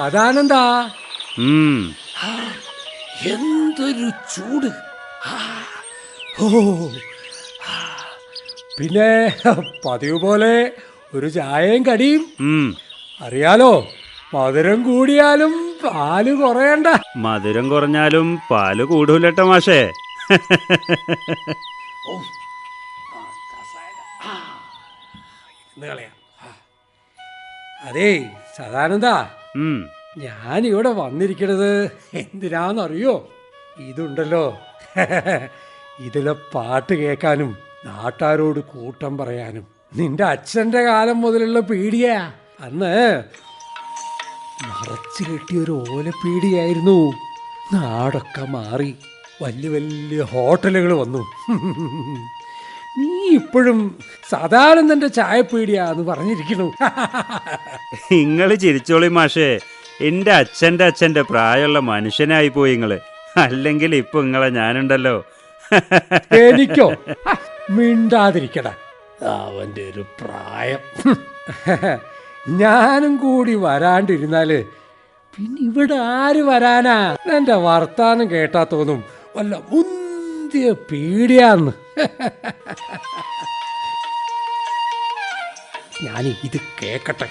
സദാനന്ദാ. എന്തൊരു ചൂട്. ഓ പിന്നെ പതിവ് പോലെ ഒരു ചായയും കടിയും. അറിയാലോ മധുരം കൂടിയാലും പാൽ കുറയണ്ട. മധുരം കുറഞ്ഞാലും പാൽ കൂടൂലട്ടോ മാഷേ. അതേ സദാനന്ദാ. ഞാൻ ഇവിടെ വന്നിരിക്കണത് എന്തിനാന്നറിയോ? ഇതുണ്ടല്ലോ. ഇതിലെ പാട്ട് കേൾക്കാനും നാട്ടാരോട് കൂട്ടം പറയാനും. നിന്റെ അച്ഛന്റെ കാലം മുതലുള്ള പീടിയാ അന്ന് മറച്ചു കെട്ടിയൊരു ഓലപ്പീടിയായിരുന്നു നാടൊക്കെ മാറി വലിയ വലിയ ഹോട്ടലുകൾ വന്നു. ഇപ്പോഴും സദാനന്ദന്റെ ചായപ്പീടിയാന്ന് പറഞ്ഞിരിക്കണു നിങ്ങൾ ചിരിച്ചോളി മാഷേ. എന്റെ അച്ഛന്റെ അച്ഛന്റെ പ്രായമുള്ള മനുഷ്യനായി പോയി നിങ്ങൾ. അല്ലെങ്കിൽ ഇപ്പൊ നിങ്ങളെ ഞാനുണ്ടല്ലോ. എനിക്കോ? മിണ്ടാതിരിക്കട. അവന്റെ ഒരു പ്രായം. ഞാനും കൂടി വരാണ്ടിരുന്നാൽ പിന്നെ ഇവിടെ ആര് വരാനാ? എന്റെ വർത്താനം കേട്ടാ തോന്നും വല്ല മുന്തിയ പീടിയാന്ന് ഞാൻ ഇത് കേക്കട്ടെ.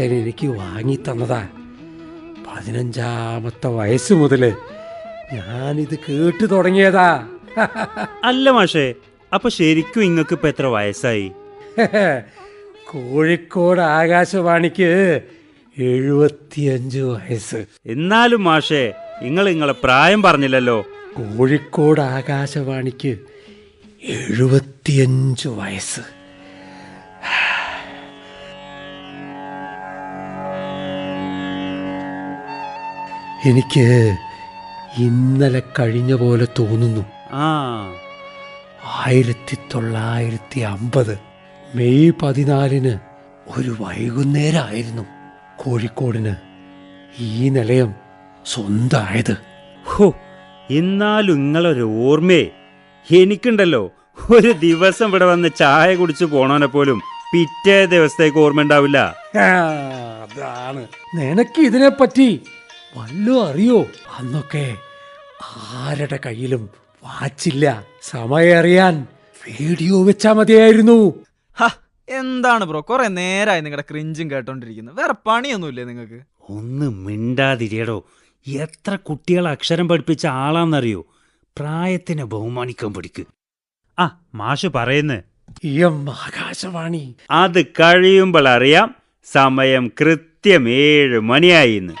അച്ഛൻ എനിക്ക് വാങ്ങി തന്നതാ പതിനഞ്ചാമത്തെ വയസ്സ് മുതൽ ഞാനിത് കേട്ടു തുടങ്ങിയതാ. അല്ല മാഷേ അപ്പൊ ശരിക്കും ഇങ്ങക്ക് ഇപ്പൊ എത്ര വയസ്സായി? കോഴിക്കോട് ആകാശവാണിക്ക് എഴുപത്തിയഞ്ച് വയസ്സ്. എന്നാലും മാഷേ നിങ്ങൾ നിങ്ങളെ പ്രായം പറഞ്ഞില്ലല്ലോ. കോഴിക്കോട് ആകാശവാണിക്ക് എഴുപത്തിയഞ്ച് വയസ്സ്. എനിക്ക് ഇന്നലെ കഴിഞ്ഞ പോലെ തോന്നുന്നു. ആയിരത്തി തൊള്ളായിരത്തി അമ്പത് മെയ് പതിനാലിന് ഒരു വൈകുന്നേരമായിരുന്നു കോഴിക്കോടിന് ഈ നിലയം സ്വന്തമായത്. ഹോ എന്നാലും നിങ്ങളൊരു ഓർമ്മയെ എനിക്കുണ്ടല്ലോ ഒരു ദിവസം ഇവിടെ വന്ന് ചായ കുടിച്ച് പോണവനെ പോലും പിറ്റേ ദിവസത്തേക്ക് ഓർമ്മ ഉണ്ടാവില്ല അതാണ്. നിനക്ക് ഇതിനെപ്പറ്റി വല്ലതും അറിയോ? അന്നൊക്കെ ആരുടെ കയ്യിലും വാച്ചില്ല. സമയം അറിയാൻ വീഡിയോ വെച്ചാ മതിയായിരുന്നു. ഹ, എന്താണ് ബ്രോ? കുറെ നേരായി നിങ്ങളുടെ ക്രിഞ്ചും കേട്ടോണ്ടിരിക്കുന്നത് വേറെ പണിയൊന്നുമില്ലേ നിങ്ങൾക്ക് ഒന്ന് മിണ്ടാതിരിയടോ. എത്ര കുട്ടികളെ അക്ഷരം പഠിപ്പിച്ച ആളാന്നറിയോ? പ്രായത്തിനെ ബഹുമാനിക്കാൻ പഠിക്ക്. ആ മാഷു പറയുന്നു. എം ആകാശവാണി. അത് കഴിയുമ്പോൾ അറിയാം. സമയം കൃത്യം ഏഴ് മണിയായിന്ന്.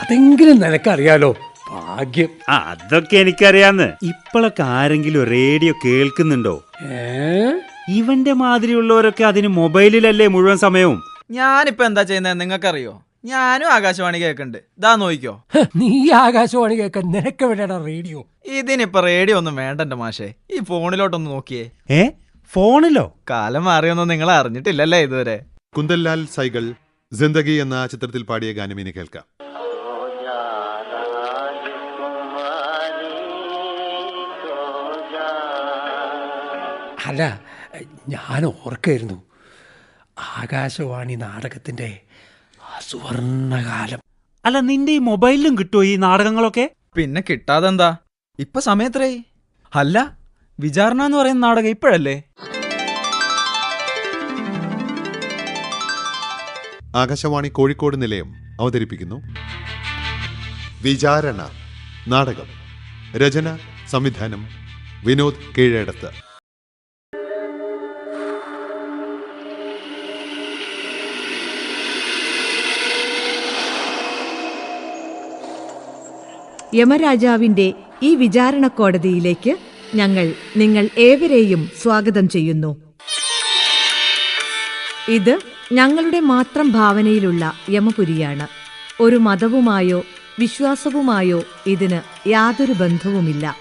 അതെങ്കിലും നിനക്കറിയാലോ ഭാഗ്യം. ആ അതൊക്കെ എനിക്കറിയാന്ന്. ഇപ്പോഴൊക്കെ ആരെങ്കിലും റേഡിയോ കേൾക്കുന്നുണ്ടോ? ഏ? ഇവന്റെ മാതിരിയുള്ളവരൊക്കെ അതിന് മൊബൈലിലല്ലേ മുഴുവൻ സമയവും? ഞാനിപ്പോ എന്താ ചെയ്യുന്നത് നിങ്ങൾക്കറിയോ? ഞാനും ആകാശവാണി കേൾക്കുന്നുണ്ട് ഇതാ നോക്കിക്കോ. നീ ആകാശവാണി കേൾക്കാൻ നിനക്ക് വേണ്ട റേഡിയോ? ഇതിനിപ്പോ റേഡിയോ ഒന്നും വേണ്ട എന്റെ മാഷേ. ഈ ഫോണിലോട്ടൊന്ന് നോക്കിയേ. ഏ? ഫോണിലോ? കാലം മാറിയൊന്നും നിങ്ങൾ അറിഞ്ഞിട്ടില്ലല്ലേ ഇതുവരെ കുന്തൻലാൽ സൈകൾ ജിന്ദഗി എന്ന ചിത്രത്തിൽ പാടിയ ഗാനം ഇനി കേൾക്കാം. അല്ല ഞാൻ ഓർക്കായിരുന്നു. ആകാശവാണി നാടകത്തിന്റെ സുവർണകാലം. അല്ല നിന്റെ ഈ മൊബൈലിലും കിട്ടുമോ ഈ നാടകങ്ങളൊക്കെ? പിന്നെ കിട്ടാതെന്താ? ഇപ്പൊ സമയത്രേ അല്ല വിചാരണ എന്ന് പറയുന്ന നാടകം ഇപ്പോഴല്ലേ? ആകാശവാണി കോഴിക്കോട് നിലയം അവതരിപ്പിക്കുന്നു. വിചാരണ നാടകം. രചന സംവിധാനം വിനോദ് കീഴടത്ത്. യമരാജാവിന്റെ ഈ വിചാരണ കോടതിയിലേക്ക് ഞങ്ങൾ നിങ്ങൾ ഏവരെയും സ്വാഗതം ചെയ്യുന്നു. ഇത് ഞങ്ങളുടെ മാത്രം ഭാവനയിലുള്ള യമപുരിയാണ്. ഒരു മതവുമായോ വിശ്വാസവുമായോ ഇതിന് യാതൊരു ബന്ധവുമില്ല.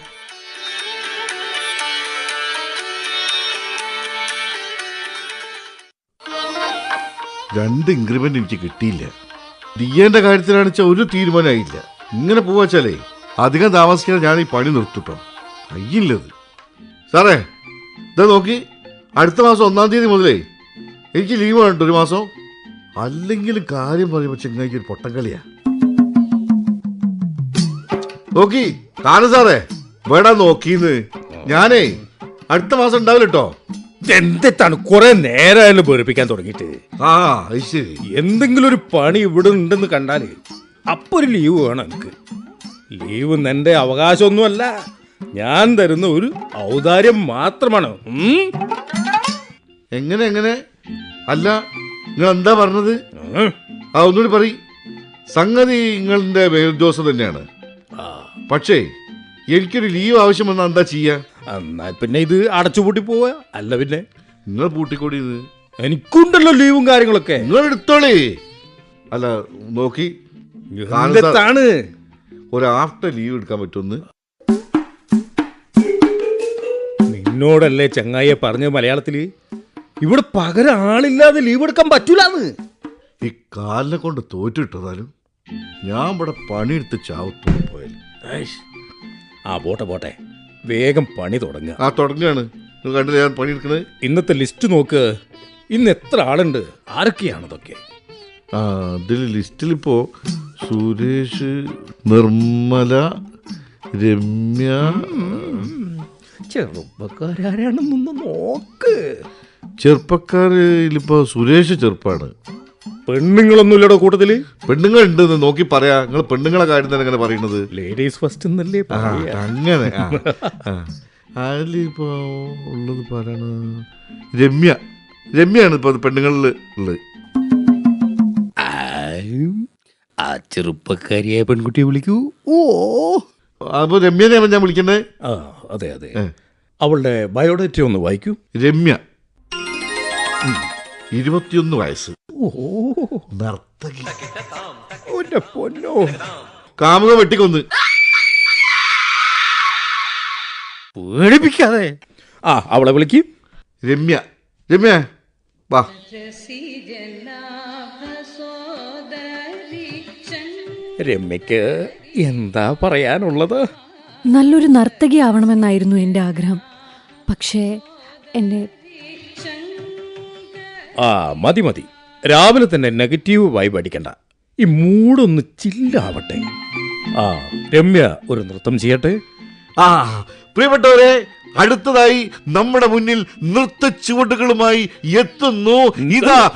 രണ്ട് ഇൻക്രിമെന്റ് എനിക്ക് കിട്ടിയില്ല. ദിയന്റെ കാര്യത്തിലാണെച്ച ഒരു തീരുമാനമായില്ല. ഇങ്ങനെ പോവാച്ചാലേ അധികം താമസിക്കാതെ ഞാൻ ഈ പണി നിർത്തിട്ടോ. കയ്യില്ലത്. സാറേ ഇതാ നോക്കി. അടുത്ത മാസം ഒന്നാം തീയതി മുതലേ എനിക്ക് ലീവ് വേണ്ട ഒരു മാസം. അല്ലെങ്കിലും കാര്യം പറയുമ്പോൾ ചെങ്ങായിക്ക് ഒരു പൊട്ടം കളിയാ. നോക്കി കാണു സാറേ. വേടാ നോക്കീന്ന്? ഞാനേ അടുത്ത മാസം ഉണ്ടാവില്ല കേട്ടോ എന്തെത്താണ് കുറെ നേരമായാലും വെറുപ്പിക്കാൻ തുടങ്ങിയിട്ട്? ആ അത് ശരി. എന്തെങ്കിലും ഒരു പണി ഇവിടെ ഉണ്ടെന്ന് കണ്ടാൽ അപ്പൊ ഒരു ലീവ് വേണം എനിക്ക്. ലീവ് എന്റെ അവകാശമൊന്നുമല്ല ഞാൻ തരുന്ന ഒരു ഔദാര്യം മാത്രമാണ്. എങ്ങനെ എങ്ങനെ? അല്ല നിങ്ങൾ എന്താ പറഞ്ഞത്. ആ ഒന്നുകൂടി പറ സംഗതി നിങ്ങളുടെ മേലുദ്യോഗസ്ഥ തന്നെയാണ്. പക്ഷേ എനിക്കൊരു ലീവ് ആവശ്യം വന്നാൽ എന്താ ചെയ്യാ? എന്നാ പിന്നെ ഇത് അടച്ചുപൂട്ടി പോവാ. അല്ല പിന്നെ? നിങ്ങൾ പൂട്ടിക്കൂടിയത് എനിക്കുണ്ടല്ലോ ലീവും കാര്യങ്ങളൊക്കെ. നിങ്ങൾ എടുത്തോളേ അല്ല നോക്കി. ഒരു ആഫ്റ്റർ ലീവ് എടുക്കാൻ പറ്റുമെന്ന്. നിന്നോടല്ലേ ചങ്ങായിയെ പറഞ്ഞ മലയാളത്തിൽ? ഇവിടെ പകരം ആളില്ലാതെ ലീവ് എടുക്കാൻ പറ്റൂലെന്ന്. ഈ കാലിനെ കൊണ്ട് തോറ്റിട്ടതാലും ഞാൻ ഇവിടെ പണിയെടുത്ത് ചാവത്തു പോയാൽ ആ പോട്ടെ പോട്ടെ. വേഗം പണി തുടങ്ങുക. ആ തുടങ്ങുകയാണ്. കണ്ടില്ല ഞാൻ പണിയെടുക്കണത് ഇന്നത്തെ ലിസ്റ്റ് നോക്ക്. ഇന്ന് എത്ര ആളുണ്ട്? ആരൊക്കെയാണ് ഇതൊക്കെ? ആ ഇതിൽ ലിസ്റ്റിലിപ്പോ സുരേഷ് നിർമ്മല രമ്യ. ചെറുപ്പക്കാരാണെന്നൊന്ന് നോക്ക്. ചെറുപ്പക്കാരിലിപ്പോ സുരേഷ് ചെറുപ്പാണ്. പെണ്ണുങ്ങളൊന്നും ഇല്ലടോ കൂട്ടത്തിൽ? പെണ്ണുങ്ങൾ ഉണ്ടെന്ന് നോക്കി പറയാ. നിങ്ങൾ പെണ്ണുങ്ങളെ കാര്യം തന്നെ എങ്ങനെ പറയുന്നത്. ലേഡീസ് ഫസ്റ്റ് എന്നല്ലേ അങ്ങനെ. അതിലിപ്പോ ഉള്ളത് പറയണ രമ്യ. രമ്യാണ് ഇപ്പൊ പെണ്ണുങ്ങളിൽ ഉള്ളത്. ആ ചെറുപ്പക്കാരിയായ പെൺകുട്ടിയെ വിളിക്കൂ. ഓ അപ്പൊ രമ്യനെ ഞാൻ വിളിക്കണ്ടേ? ആ അതെ അതെ. അവളുടെ ബയോഡേറ്റ ഒന്ന് വായിക്കൂ. രമ്യ. ഇരുപത്തിയൊന്ന് വയസ്സ്. ഓ. നർത്തകി. പൊന്നോ. കാമുക വെട്ടിക്കൊന്ന്. പേടിപ്പിക്കാതെ. ആ അവളെ വിളിക്കും. രമ്യ. രമ്യ വാ. രമ്യക്ക് എന്താ പറയാനുള്ളത്? നല്ലൊരു നർത്തകി ആവണമെന്നായിരുന്നു എന്റെ ആഗ്രഹം. പക്ഷേ എന്റെ ആ മതി മതി. രാവിലെ തന്നെ നെഗറ്റീവ് വൈബ് അടിക്കണ്ട. ഈ മൂടൊന്ന് ചില്ലാവട്ടെ. ആ രമ്യ ഒരു നൃത്തം ചെയ്യട്ടെ. ആ പ്രിയപ്പെട്ടവരെ അടുത്തതായി നമ്മുടെ മുന്നിൽ നൃത്ത ചുവടുകളുമായി എത്തുന്നു. ഇതാ.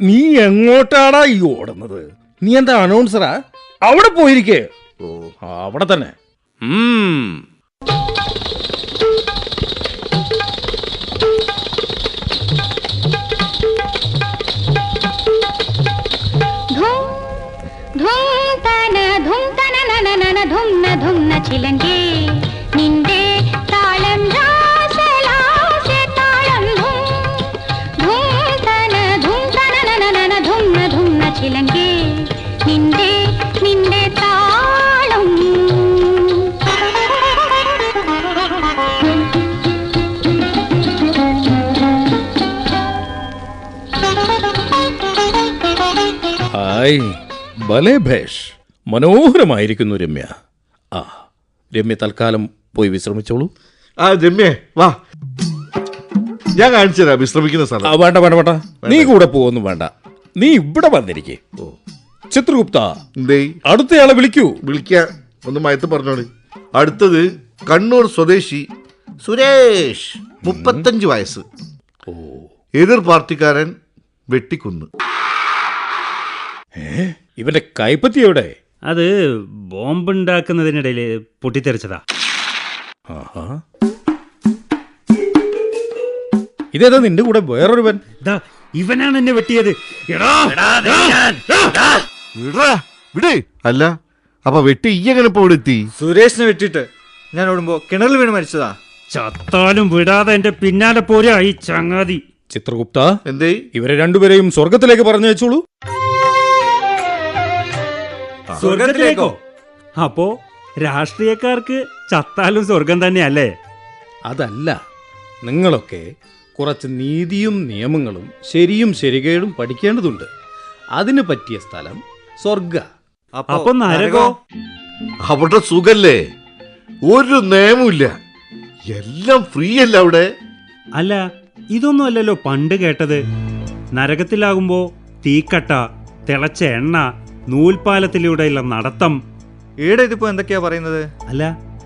നീ എങ്ങോട്ടാടാ ഈ ഓടുന്നത്? നീ എന്താ അനൗൺസറാ അവിടെ പോയിരിക്കേ. ഓ, അവിടെ തന്നെ. ഉം. ധൂം ധൂം തന ധൂം തന നന നന ധും ന ധും ന ഹായ് ഭലേ ഭേഷ്. മനോഹരമായിരിക്കുന്നു രമ്യ. ആ രമ്യ തൽക്കാലം പോയി വിശ്രമിച്ചോളൂ. ആ രമ്യ വാ. ഞാൻ കാണിച്ചു തരാം വിശ്രമിക്കുന്ന ആ സ്ഥലം വേണ്ട വേണ്ട. വേണ്ട. നീ കൂടെ പോകുന്നു വേണ്ട. നീ ഇവിടെ വന്നിരിക്കേ. ഓ. ചിത്രഗുപ്ത എന്തേ? അടുത്തയാളെ വിളിക്കൂ. വിളിക്കാൻ ഒന്ന് മയത്ത് പറഞ്ഞോളി. അടുത്തത് കണ്ണൂർ സ്വദേശി സുരേഷ് മുപ്പത്തഞ്ച് വയസ്സ്. ഓ. എതിർ പാർട്ടിക്കാരൻ വെട്ടിക്കുന്ന്. ഇവന്റെ കൈപ്പത്തി എവിടെ? അത് ബോംബുണ്ടാക്കുന്നതിനിടയിൽ പൊട്ടിത്തെറിച്ചതാ. ഇതേതാ നിന്റെ കൂടെ വേറൊരുവൻ? ദാ ഇവനാണ് എന്നെ വെട്ടിയത്. എടാ വിട്. അല്ല അപ്പൊ വെട്ടി ഈ എങ്ങനെ ഇപ്പൊ ഇവിടെ എത്തി? സുരേഷിനെ വെട്ടിട്ട് ഞാൻ ഓടുമ്പോ കിണറിൽ വീണ് മരിച്ചതാ. ചത്താലും വിടാതെ എന്റെ പിന്നാലെ പോരാ ഈ ചങ്ങാതി. ചിത്രഗുപ്ത എന്തേ? ഇവരെ രണ്ടുപേരെയും സ്വർഗത്തിലേക്ക് പറഞ്ഞു വെച്ചോളൂ സ്വർഗത്തിലേക്കോ? അപ്പോ രാഷ്ട്രീയക്കാർക്ക് ചത്താലും സ്വർഗം തന്നെയല്ലേ? അതല്ല. നിങ്ങളൊക്കെ കുറച്ച് നീതിയും നിയമങ്ങളും ശരിയും ശരികേടും പഠിക്കേണ്ടതുണ്ട്. അതിന് പറ്റിയ സ്ഥലം സ്വർഗ. അപ്പൊ നരകോ? അവിടെ സുഖല്ലേ? ഒരു നിയമമില്ല എല്ലാം ഫ്രീ അല്ല അവിടെ? അല്ല ഇതൊന്നും അല്ലല്ലോ പണ്ട് കേട്ടത്. നരകത്തിലാകുമ്പോ തീക്കട്ട തിളച്ച എണ്ണ നൂൽപാലത്തിലൂടെയുള്ള നടത്തം. ഈടെ ഇതിപ്പോ എന്തൊക്കെയാ പറയുന്നത്? അല്ല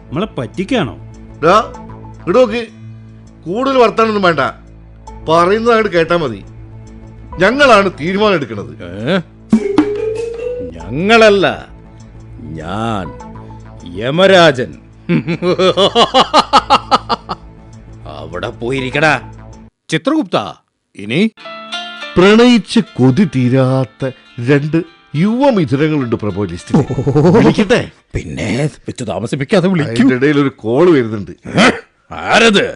നമ്മളെ പറ്റിക്കാണോ? ഡാ ഇട് നോക്ക്. കൂടുതൽ വർത്താനൊന്നും വേണ്ട. പറയുന്നതായിട്ട് കേട്ടാ മതി. ഞങ്ങളാണ് തീരുമാനം എടുക്കുന്നത് ഞങ്ങളല്ല. ഞാൻ യമരാജൻ. അവിടെ പോയിരിക്കടാ. ചിത്രഗുപ്ത ഇനി? പ്രണയിച്ച് കൊതി തീരാത്ത രണ്ട് യുവമിഥുനങ്ങളുണ്ട് പ്രഭോ ലിസ്റ്റിൽ വിളിക്കട്ടെ? പിന്നെ വെച്ച് താമസിപ്പിക്കാതെ വിളിക്കും. അതിന്റെ ഇടയിൽ ഒരു കോൾ വരുന്നുണ്ട്. ആരത്?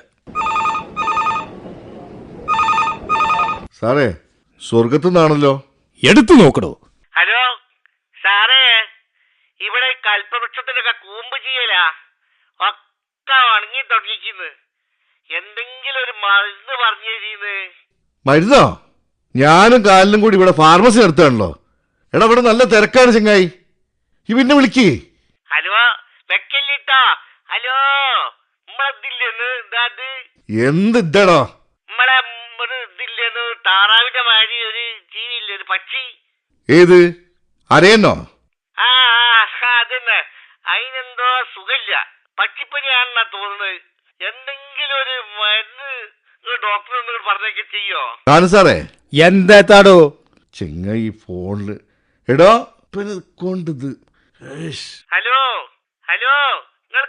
സാറേ സ്വർഗത്തു നിന്നാണല്ലോ എടുത്തു നോക്കടോ. ഹലോ സാറേ ഇവിടെ കൽപ്പവൃക്ഷത്തിനൊക്കെ കൂമ്പ് ചെയ്യലാ ഒക്കെ ഉണങ്ങി തുടങ്ങിക്കുന്നു എന്തെങ്കിലും ഒരു മരുന്ന് പറഞ്ഞു മരുന്നോ? ഞാനും കാലിനും കൂടി ഇവിടെ ഫാർമസി നടത്തുകയാണല്ലോ. എടാ ഇവിടെ നല്ല തിരക്കാണ് ചെങ്ങായി. ഈ പിന്നെ വിളിക്കേ. ഹലോ വെക്കല്ലിട്ടോ. ഹലോ എന്താ ഇതാണോ നമ്മളെ ഒരു ഇതില്ലെന്ന് താറാവിന്റെ മാതിരി ഒരു ജീവിയില്ലേ ഒരു പക്ഷി? ഏത്? അറിയണോ ആ ആ, അതന്നെ. അതിനെന്തോ സുഖമില്ല. പക്ഷിപ്പനിയാണെന്നാ തോന്നുന്നത്. എന്തെങ്കിലും ഒരു മരുന്ന് ഡോക്ടർ പറഞ്ഞൊക്കെ ചെയ്യോ? കാണു സാറേ. എന്താത്താടോ ഈ ഫോണിൽ എടോ. കൊണ്ടത് ഹലോ ഹലോ നിങ്ങൾ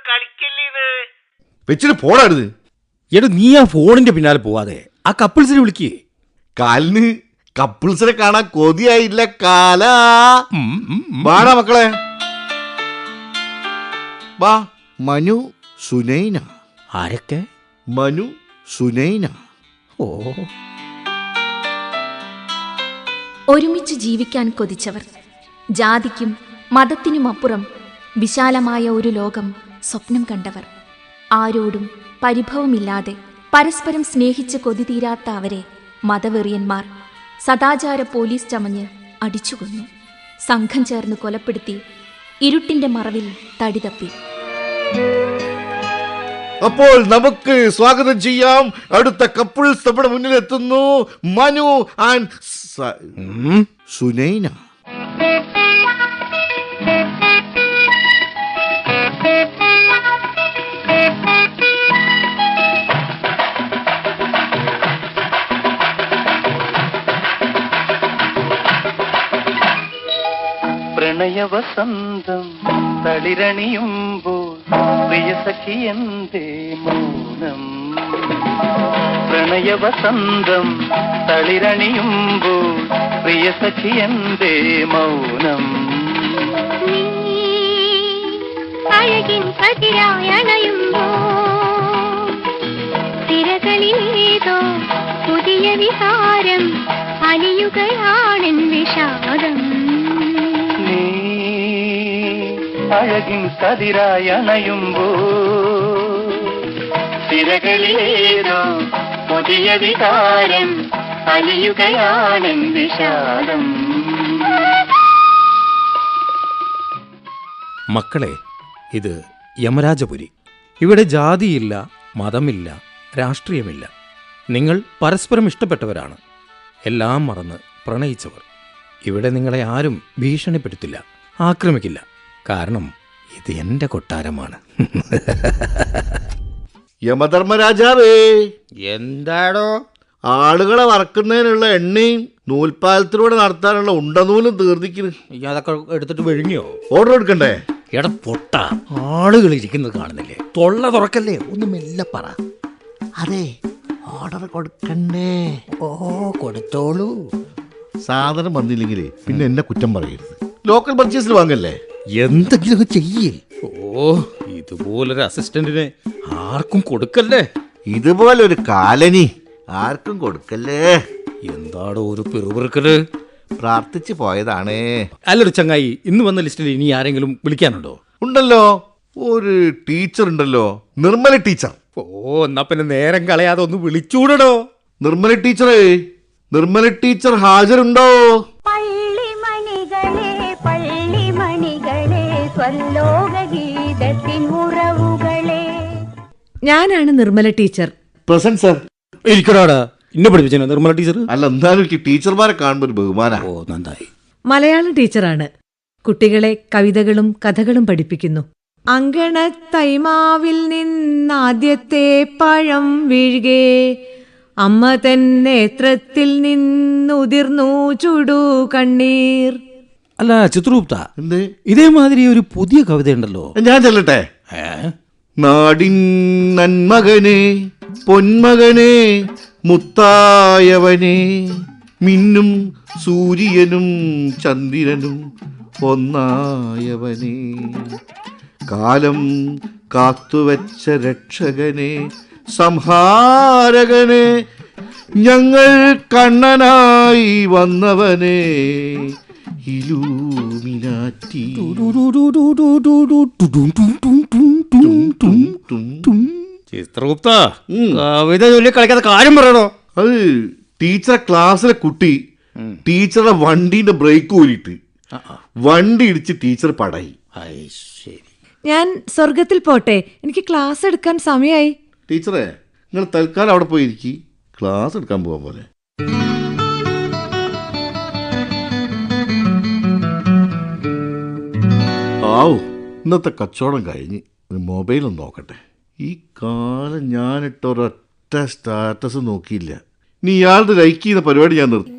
വെച്ചിട്ട് പോടാരുത് എടോ നീ ആ ഫോണിന്റെ പിന്നാലെ പോവാതെ. ആ കപ്പിൾസിനെ വിളിക്കേ. കാലിന് കപ്പിൾസിനെ കാണാൻ കൊതിയായില്ല കാല. വാടാ മക്കളെ. വാ മനു സുനൈന. ആരൊക്കെ? മനു സുനൈന. ഓ. ഒരുമിച്ച് ജീവിക്കാൻ കൊതിച്ചവർ. ജാതിക്കും മതത്തിനുമപ്പുറം വിശാലമായ ഒരു ലോകം സ്വപ്നം കണ്ടവർ. ആരോടും പരിഭവമില്ലാതെ പരസ്പരം സ്നേഹിച്ച് കൊതി തീരാത്ത അവരെ മതവെറിയന്മാർ സദാചാര പോലീസ് ചമഞ്ഞ് അടിച്ചുകൊന്നു. സംഘം ചേർന്ന് കൊലപ്പെടുത്തി ഇരുട്ടിന്റെ മറവിൽ തടിതപ്പി. അപ്പോൾ നമുക്ക് സ്വാഗതം ചെയ്യാം. അടുത്ത കപ്പിൾസ് നമ്മുടെ മുന്നിലെത്തുന്നു. മനു ആൻഡ് സ- സുനൈന. പ്രണയവസന്തം തളിരണിയുമ്പോൾ പ്രിയസഖിയന്തേ സഖി എന്തേ വസന്തം തളിരണിയുമ്പോൾ പ്രിയ സഖി എന്തേ മൗനം. അഴകിൻ തിരകളിലേതോ പുതിയ വിഹാരം അലിയുകയാണെൻ വിഷാദം. നീ അഴകിൻ കതിരായണയുമ്പോ തിരകളിലേതോ പുതിയ വികാരം അലിയുകയാണെൻ വിഷാദം മക്കളെ ഇത് യമരാജപുരി. ഇവിടെ ജാതിയില്ല മതമില്ല രാഷ്ട്രീയമില്ല. നിങ്ങൾ പരസ്പരം ഇഷ്ടപ്പെട്ടവരാണ്. എല്ലാം മറന്ന് പ്രണയിച്ചവർ. ഇവിടെ നിങ്ങളെ ആരും ഭീഷണിപ്പെടുത്തില്ല ആക്രമിക്കില്ല. കാരണം ഇത് എന്റെ കൊട്ടാരമാണ്. യമധർമ്മരാജാവേ. എന്താടോ? ആളുകളെ വറക്കുന്നതിനുള്ള എണ്ണയും നൂൽപ്പാലത്തിലൂടെ നടത്താനുള്ള ഉണ്ടനൂലും തീർന്നിക്കുന്നു അതൊക്കെ എടുത്തിട്ട് വിഴുങ്ങിയോ? ഓർഡർ എടുക്കണ്ടേ? എടാ പൊട്ട ആളുകൾ ഇരിക്കുന്നത് കാണുന്നില്ലേ? തൊള്ള തുറക്കല്ലേ? ഒന്ന് മെല്ലെ പറ. അതെ ഓർഡർ കൊടുക്കണ്ടേ. ഓ കൊടുത്തോളൂ. സാധനം വന്നില്ലെങ്കിലേ പിന്നെ എന്നെ കുറ്റം പറയരുത്. ലോക്കൽ പർച്ചേസിൽ വാങ്ങല്ലേ? എന്തെങ്കിലും ചെയ്യേ. ഓ ഇതുപോലൊരു അസിസ്റ്റന്റിനെ ആർക്കും കൊടുക്കല്ലേ? ഇതുപോലൊരു കാലനി ആർക്കും കൊടുക്കല്ലേ? എന്താടോ ഒരു പിറുപിറുക്കൽ? പ്രാർത്ഥിച്ചു പോയതാണ്. അല്ലൊരു ചങ്ങായി ഇന്ന് വന്ന ലിസ്റ്റിൽ ഇനി ആരെങ്കിലും വിളിക്കാനുണ്ടോ? ഉണ്ടല്ലോ. ഒരു ടീച്ചർ ഉണ്ടല്ലോ. നിർമ്മല ടീച്ചർ ഓ എന്നാ പിന്നെ നേരം കളയാതെ ഒന്ന് വിളിച്ചൂടടോ. നിർമ്മല ടീച്ചറേ നിർമ്മല ടീച്ചർ ഹാജരുണ്ടോ? പള്ളിമണികളെ പള്ളിമണികളെ സ്വല്ലോക ഞാനാണ് നിർമ്മല ടീച്ചർ. പ്രസന്റ് സർ ഇരിക്കടാടാ. ഇന്നെ പഠിപ്പിച്ചോ നിർമ്മല ടീച്ചർ? അല്ല എന്തായാലും എനിക്ക് ടീച്ചർമാരെ കാണുമ്പോൾ ഒരു ബഹുമാന. ഓ നന്നായി. മലയാളം ടീച്ചറാണ്. കുട്ടികളെ കവിതകളും കഥകളും പഠിപ്പിക്കുന്നു. അങ്കണ അങ്കണത്തൈമാവിൽ നിന്നാദ്യത്തെ പഴം വീഴുകേ. അമ്മ തൻ നേത്രത്തിൽ നിന്നുതിർന്നു ചുടു കണ്ണീർ. അല്ല ചിത്രഗുപ്ത എന്തേ? ഇതേമാതിരി ഒരു പുതിയ കവിത ഉണ്ടല്ലോ ഞാൻ ചെല്ലട്ടെ? നാടിൻ നന്മകനെ പൊന്മകനെ മുത്തായവനെ. മിന്നും സൂര്യനും ചന്ദ്രനും ഒന്നായവനെ. കാലം കാത്തുവച്ച രക്ഷകനെ സംഹാരകനെ ഞങ്ങൾ കണ്ണനായി വന്നവനെ. ഇലൂമിനാറ്റി. ചിത്രഗുപ്ത. കവിത ചൊല്ലി കളിക്കാത്ത കാര്യം പറയണോ? അത് ടീച്ചറെ ക്ലാസ്സിലെ കുട്ടി ടീച്ചറുടെ വണ്ടീന്റെ ബ്രേക്ക് ഊരിയിട്ട് വണ്ടി ഇടിച്ച് ടീച്ചർ പടായി. ശരി. ഞാൻ സ്വർഗത്തിൽ പോട്ടെ. എനിക്ക് ക്ലാസ് എടുക്കാൻ സമയമായി ടീച്ചറെ നിങ്ങൾ തൽക്കാലം അവിടെ പോയിരിക്കും. ക്ലാസ് എടുക്കാൻ പോകാൻ പോലെ. ആവു ഇന്നത്തെ കച്ചവടം കഴിഞ്ഞ് ഒരു മൊബൈലൊന്ന് നോക്കട്ടെ. ഈ കാലം ഞാനിട്ട ഒരൊറ്റ സ്റ്റാറ്റസ് നോക്കിയില്ല. നീ ഇയാളുടെ ലൈക്ക് ചെയ്യുന്ന പരിപാടി ഞാൻ നിർത്തി.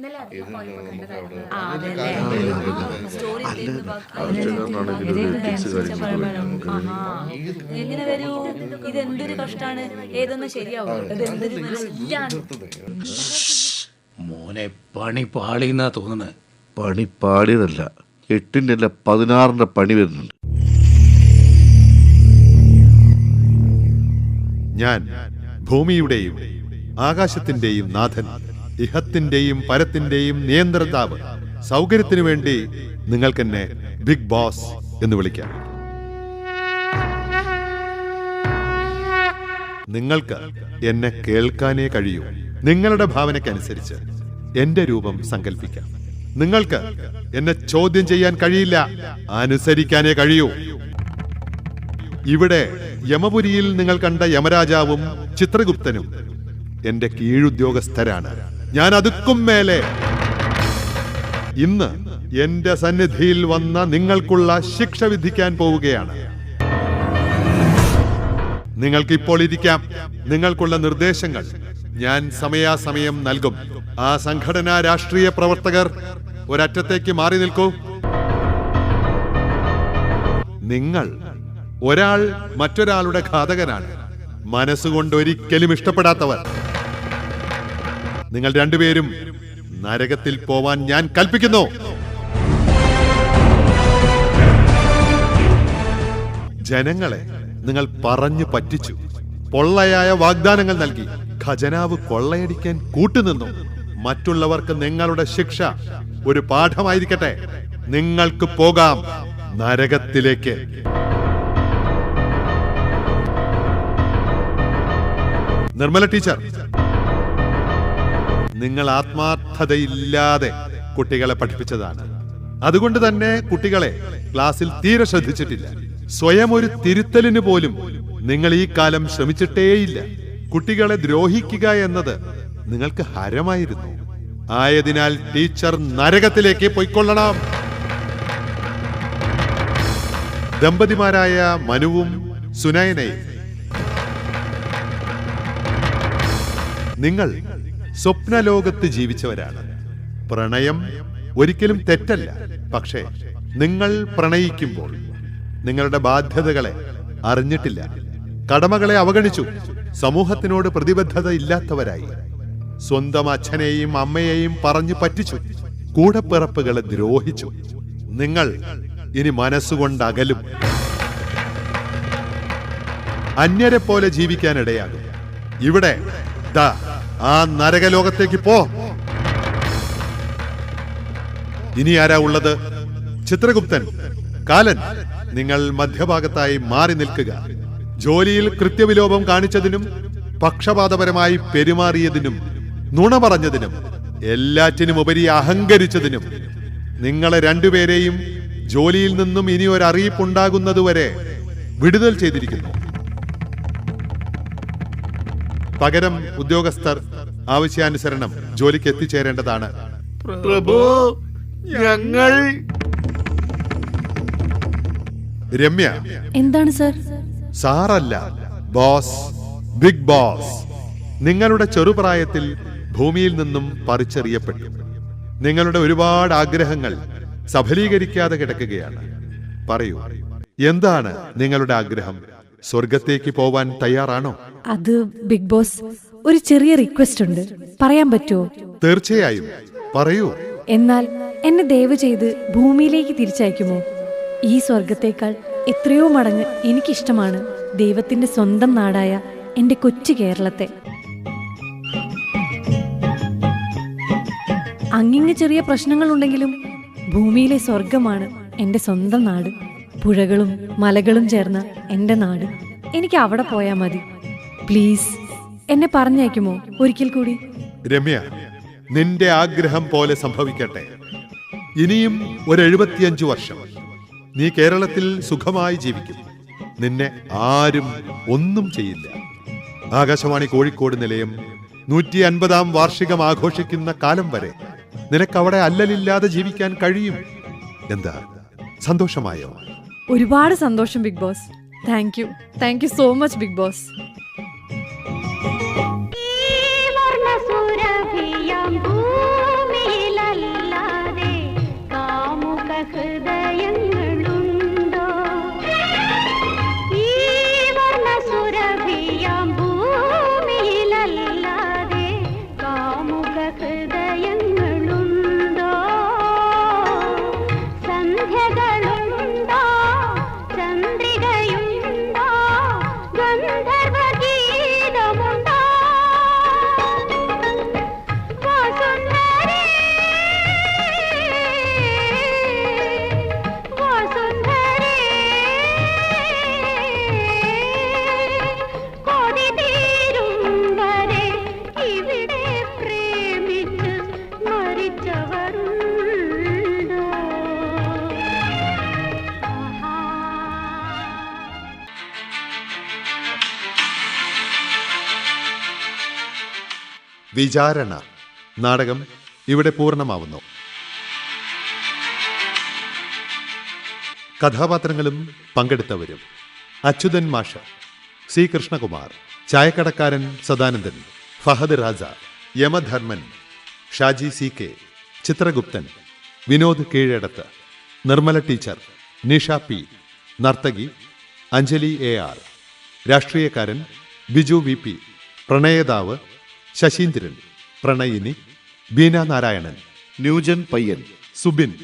മോനെ പണി പാളിന്നാ തോന്നുന്നത് പണി പാടിയതല്ല എട്ടിന്റെ അല്ല പതിനാറിന്റെ പണി വരുന്നുണ്ട്. ഞാൻ ഭൂമിയുടെയും ആകാശത്തിന്റെയും നാഥൻ ഇഹത്തിന്റെയും പരത്തിന്റെയും നിയന്ത്രതാവ്. സൗകര്യത്തിനു വേണ്ടി നിങ്ങൾക്കെന്നെ ബിഗ് ബോസ് എന്ന് വിളിക്കാം. നിങ്ങൾക്ക് എന്നെ കേൾക്കാനേ കഴിയൂ. നിങ്ങളുടെ ഭാവനയ്ക്കനുസരിച്ച് എന്റെ രൂപം സങ്കല്പിക്കാം നിങ്ങൾക്ക് എന്നെ ചോദ്യം ചെയ്യാൻ കഴിയില്ല. അനുസരിക്കാനേ കഴിയൂ. ഇവിടെ യമപുരിയിൽ നിങ്ങൾ കണ്ട യമരാജാവും ചിത്രഗുപ്തനും എന്റെ കീഴുദ്യോഗസ്ഥരാണ്. ഞാൻ അതുക്കും മേലെ. ഇന്ന് എന്റെ സന്നിധിയിൽ വന്ന നിങ്ങൾക്കുള്ള ശിക്ഷ വിധിക്കാൻ പോവുകയാണ്. നിങ്ങൾക്ക് ഇപ്പോൾ ഇരിക്കാം. നിങ്ങൾക്കുള്ള നിർദ്ദേശങ്ങൾ ഞാൻ സമയാസമയം നൽകും. ആ സംഘടനാ രാഷ്ട്രീയ പ്രവർത്തകർ ഒരറ്റത്തേക്ക് മാറി നിൽക്കൂ. നിങ്ങൾ ഒരാൾ മറ്റൊരാളുടെ ഘാതകനാണ്. മനസ്സുകൊണ്ട് ഒരിക്കലും ഇഷ്ടപ്പെടാത്തവർ. നിങ്ങൾ രണ്ടുപേരും നരകത്തിൽ പോവാൻ ഞാൻ കൽപ്പിക്കുന്നു. ജനങ്ങളെ നിങ്ങൾ പറഞ്ഞു പറ്റിച്ചു. പൊള്ളയായ വാഗ്ദാനങ്ങൾ നൽകി. ഖജനാവ് കൊള്ളയടിക്കാൻ കൂട്ടുനിന്നു. മറ്റുള്ളവർക്ക് നിങ്ങളുടെ ശിക്ഷ ഒരു പാഠമായിരിക്കട്ടെ. നിങ്ങൾക്ക് പോകാം നരകത്തിലേക്ക്. നിർമ്മല ടീച്ചർ നിങ്ങൾ ആത്മാർത്ഥതയില്ലാതെ കുട്ടികളെ പഠിപ്പിച്ചതാണ്. അതുകൊണ്ട് തന്നെ കുട്ടികളെ ക്ലാസ്സിൽ തീരെ ശ്രദ്ധിച്ചിട്ടില്ല. സ്വയം ഒരു തിരുത്തലിന് പോലും നിങ്ങൾ ഈ കാലം ശ്രമിച്ചിട്ടേയില്ല. കുട്ടികളെ ദ്രോഹിക്കുക എന്നത് നിങ്ങൾക്ക് ഹരമായിരുന്നു. ആയതിനാൽ ടീച്ചർ നരകത്തിലേക്ക് പൊയ്ക്കൊള്ളണം. ദമ്പതിമാരായ മനുവും സുനയനയും നിങ്ങൾ സ്വപ്നലോകത്ത് ജീവിച്ചവരാണ്. പ്രണയം ഒരിക്കലും തെറ്റല്ല പക്ഷേ നിങ്ങൾ പ്രണയിക്കുമ്പോൾ നിങ്ങളുടെ ബാധ്യതകളെ അറിഞ്ഞിട്ടില്ല. കടമകളെ അവഗണിച്ചു. സമൂഹത്തിനോട് പ്രതിബദ്ധത ഇല്ലാത്തവരായി സ്വന്തം അച്ഛനെയും അമ്മയെയും പറഞ്ഞു പറ്റിച്ചു. കൂടപ്പിറപ്പുകളെ ദ്രോഹിച്ചു. നിങ്ങൾ ഇനി മനസ്സുകൊണ്ട് അകലും അന്യരെ പോലെ ജീവിക്കാനിടയാകും. ഇവിടെ ആ നരകലോകത്തേക്ക് പോ. ഇനി ആരാ ഉള്ളത്? ചിത്രഗുപ്തൻ. കാലൻ നിങ്ങൾ മധ്യഭാഗത്തായി മാറി നിൽക്കുക. ജോലിയിൽ കൃത്യവിലോപം കാണിച്ചതിനും പക്ഷപാതപരമായി പെരുമാറിയതിനും നുണ പറഞ്ഞതിനും എല്ലാറ്റിനും ഉപരി അഹങ്കരിച്ചതിനും നിങ്ങളെ രണ്ടുപേരെയും ജോലിയിൽ നിന്നും ഇനി ഒരു അറിയിപ്പുണ്ടാകുന്നതുവരെ വിടുതൽ ചെയ്തിരിക്കുന്നു. പകരം ഉദ്യോഗസ്ഥർ ആവശ്യാനുസരണം ജോലിക്ക് എത്തിച്ചേരേണ്ടതാണ്. പ്രഭു ഞങ്ങൾ രമ്യ. എന്താണ് സർ? സാറല്ല ബോസ് ബിഗ് ബോസ്. നിങ്ങളുടെ ചെറുപ്രായത്തിൽ ഭൂമിയിൽ നിന്നും പറിച്ചെറിയപ്പെട്ടു. നിങ്ങളുടെ ഒരുപാട് ആഗ്രഹങ്ങൾ സഫലീകരിക്കാതെ കിടക്കുകയാണ്. പറയൂ എന്താണ് നിങ്ങളുടെ ആഗ്രഹം? സ്വർഗത്തേക്ക് പോവാൻ തയ്യാറാണോ? അത് ബിഗ് ബോസ് ഒരു ചെറിയ റിക്വസ്റ്റ് ഉണ്ട്. പറയാൻ പറ്റുമോ? തീർച്ചയായും. പറയൂ. എന്നാൽ എന്നെ ദയവ് ചെയ്ത് ഭൂമിയിലേക്ക് തിരിച്ചയക്കുമോ? ഈ സ്വർഗത്തേക്കാൾ എത്രയോ മടങ്ങ് എനിക്കിഷ്ടമാണ് ദൈവത്തിന്റെ സ്വന്തം നാടായ എന്റെ കൊച്ചു കേരളത്തെ. അങ്ങിങ്ങ് ചെറിയ പ്രശ്നങ്ങളുണ്ടെങ്കിലും ഭൂമിയിലെ സ്വർഗമാണ് എന്റെ സ്വന്തം നാട്. പുഴകളും മലകളും ചേർന്ന എന്റെ നാട്. എനിക്ക് അവിടെ പോയാൽ മതി. പ്ലീസ് എന്നെ പറഞ്ഞയക്കുമോ? ഒരിക്കൽ കൂടി. രമ്യ നിന്റെ ആഗ്രഹം പോലെ സംഭവിക്കട്ടെ. ഇനിയും ഒരു എഴുപത്തിയഞ്ചു വർഷം. നീ കേരളത്തിൽ സുഖമായി ജീവിക്കും. നിന്നെ ആരും ഒന്നും ചെയ്യില്ല. ആകാശവാണി കോഴിക്കോട് നിലയം നൂറ്റി അൻപതാം വാർഷികം ആഘോഷിക്കുന്ന കാലം വരെ നിനക്കവിടെ അല്ലലില്ലാതെ ജീവിക്കാൻ കഴിയും. എന്താ? സന്തോഷമായോ? ഒരുപാട് സന്തോഷം big boss. Thank you. Thank you so much big boss. വിചാരണ. നാടകം ഇവിടെ പൂർണമാവുന്നു. കഥാപാത്രങ്ങളും പങ്കെടുത്തവരും അച്യുതൻ മാഷ C Krishnakumar ചായക്കടക്കാരൻ Sadanandan Fahad Raja Yamadharman Shaji C K Chitraguptan Vinod Keezhadath Nirmala teacher Nisha P നർത്തകി അഞ്ജലി എ ആർ രാഷ്ട്രീയക്കാരൻ ബിജു വി പി പ്രണയതാവ് ശശീന്ദ്രൻ പ്രണയിനി ബീന നാരായണൻ ന്യൂജൻ പയ്യൻ സുബിൻ.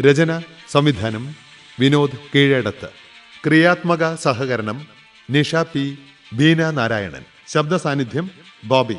രചന സംവിധാനം വിനോദ് കീഴടത്ത്. ക്രിയാത്മക സഹകരണം നിഷ പി ബീന നാരായണൻ. ശബ്ദ സാന്നിധ്യം ബോബി.